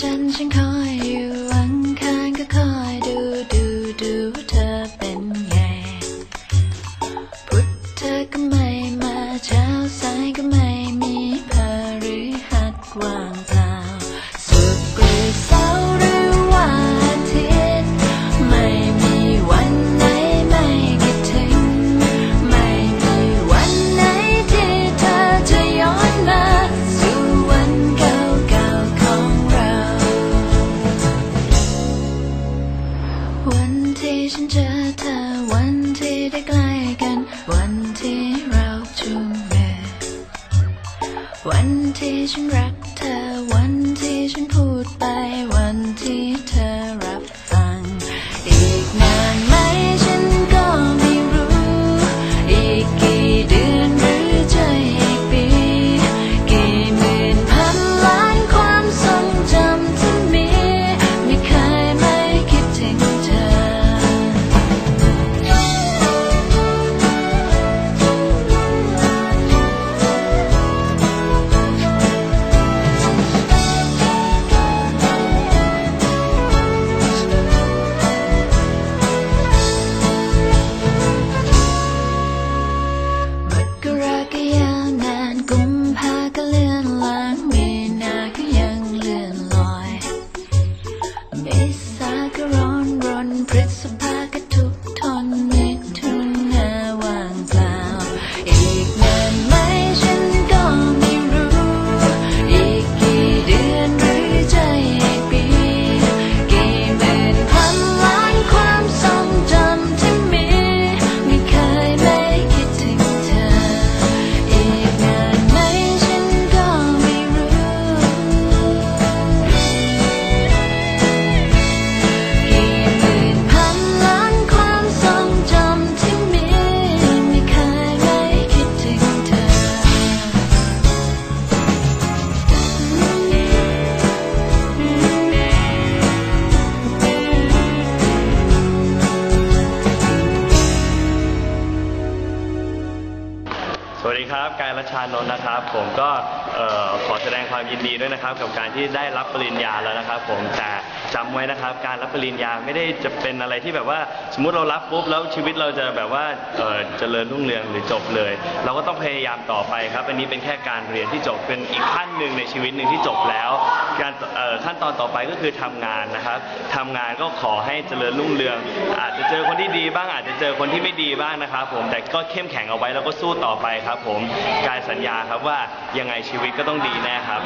วันจัน วันที่ฉันรักเธอ วันที่ฉันพูดไป วันที่เธอรับ ษาก็ สวัสดีครับ กายรัชานนท์นะครับ ผมก็ขอแสดงความยินดีด้วยนะครับ กับการที่ได้รับปริญญาแล้วนะครับ ผมแต่จำไว้นะครับ การรับปริญญาไม่ได้จะเป็นอะไรที่แบบว่าสมมุติเรารับปุ๊บแล้วชีวิตเราจะแบบว่าเจริญรุ่งเรืองหรือจบเลย เราก็ต้องพยายามต่อไปครับ อันนี้เป็นแค่การเรียนที่จบเป็นอีกขั้นหนึ่งในชีวิตหนึ่งที่จบแล้ว การขั้นตอนต่อไปก็คือทำงานนะครับทำงานก็ขอให้เจริญรุ่งเรือง อาจจะเจอคนที่ดีบ้างอาจจะเจอคนที่ไม่ดีบ้างนะครับ ผมแต่ก็เข้มแข็งเอาไว้แล้วก็สู้ต่อไปครับครับผมกายสัญญาครับว่ายังไงชีวิตก็ต้องดีแน่ครับ